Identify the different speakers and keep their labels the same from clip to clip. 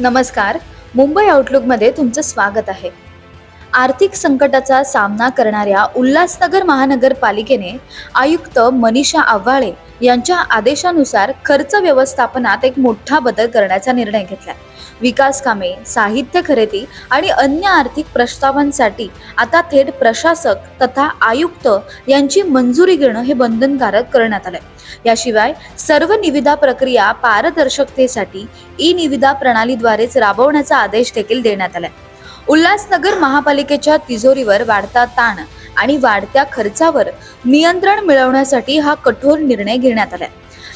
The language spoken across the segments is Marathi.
Speaker 1: नमस्कार. मुंबई आउटलुकमध्ये तुमचं स्वागत आहे. आर्थिक संकटाचा सामना करणाऱ्या उल्हासनगर महानगरपालिकेने आयुक्त मनीषा आव्हाळे यांच्या आदेशानुसार खर्च व्यवस्थापनात एक मोठा बदल करण्याचा निर्णय घेतला विकास कामे साहित्य खरेदी आणि अन्य आर्थिक प्रस्तावांसाठी आता थेट प्रशासक तथा आयुक्त यांची मंजुरी घेणं हे बंधनकारक करण्यात आलंय. याशिवाय सर्व निविदा प्रक्रिया पारदर्शकतेसाठी ई निविदा प्रणालीद्वारेच राबवण्याचा आदेश देखील देण्यात आलाय. उल्हासनगर महापालिकेच्या तिजोरीवर वाढता ताण आणि वाढत्या खर्चावर नियंत्रण मिळवण्यासाठी हा कठोर निर्णय घेण्यात आला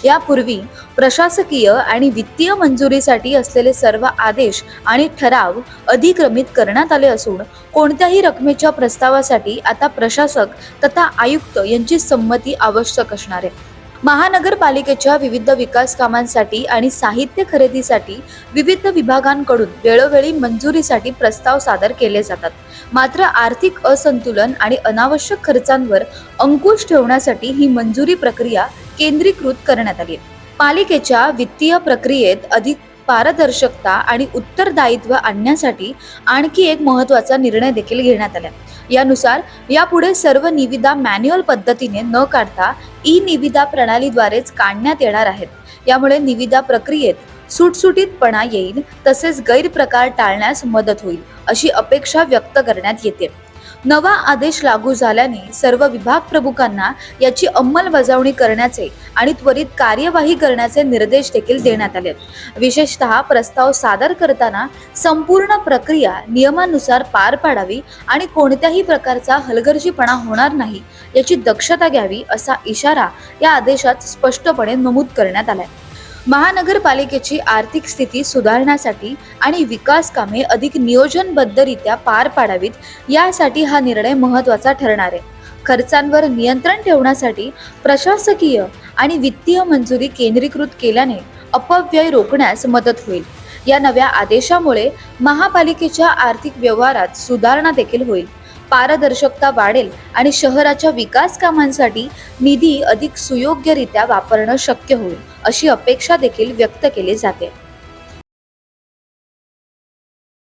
Speaker 1: यापूर्वी प्रशासकीय आणि वित्तीय मंजुरीसाठी असलेले सर्व आदेश आणि ठराव अधिक्रमित करण्यात आले असून कोणत्याही रकमेच्या प्रस्तावासाठी आता प्रशासक तथा आयुक्त यांची संमती आवश्यक असणार आहे. महानगरपालिकेच्या विविध विकास कामांसाठी आणि साहित्य खरेदीसाठी विविध विभागांकडून वेळोवेळी मंजुरीसाठी प्रस्ताव सादर केले जातात मात्र आर्थिक असंतुलन आणि अनावश्यक खर्चांवर अंकुश ठेवण्यासाठी ही मंजुरी प्रक्रिया केंद्रीकृत करण्यात आली आहे. पालिकेच्या वित्तीय प्रक्रियेत अधिक पारदर्शकता आणि उत्तरदायित्व आणण्यासाठी आणखी एक महत्त्वाचा निर्णय देखील घेण्यात आला यानुसार यापुढे सर्व निविदा मॅन्युअल पद्धतीने न काढता ई निविदा प्रणालीद्वारेच काढण्यात येणार आहेत. यामुळे निविदा प्रक्रियेत सुटसुटीतपणा येईल तसेच गैरप्रकार टाळण्यास मदत होईल अशी अपेक्षा व्यक्त करण्यात येते. नवा आदेश लागू झाल्याने सर्व विभाग प्रमुखांना याची अंमलबजावणी करण्याचे आणि त्वरित कार्यवाही करण्याचे निर्देश देखील देण्यात आले विशेषतः प्रस्ताव सादर करताना संपूर्ण प्रक्रिया नियमानुसार पार पाडावी आणि कोणत्याही प्रकारचा हलगर्जीपणा होणार नाही याची दक्षता घ्यावी असा इशारा या आदेशात स्पष्टपणे नमूद करण्यात आलाय. महानगरपालिकेची आर्थिक स्थिती सुधारण्यासाठी आणि विकास कामे अधिक नियोजनबद्धरित्या पार पाडावीत यासाठी हा निर्णय महत्त्वाचा ठरणार आहे. खर्चांवर नियंत्रण ठेवण्यासाठी प्रशासकीय आणि वित्तीय मंजुरी केंद्रीकृत केल्याने अपव्यय रोखण्यास मदत होईल. या नव्या आदेशामुळे महापालिकेच्या आर्थिक व्यवहारात सुधारणा देखील होईल. पारदर्शकता वाढेल आणि शहराच्या विकास कामांसाठी निधी अधिक सुयोग्यरित्या वापरणं शक्य होईल अशी अपेक्षा देखील व्यक्त केली जाते.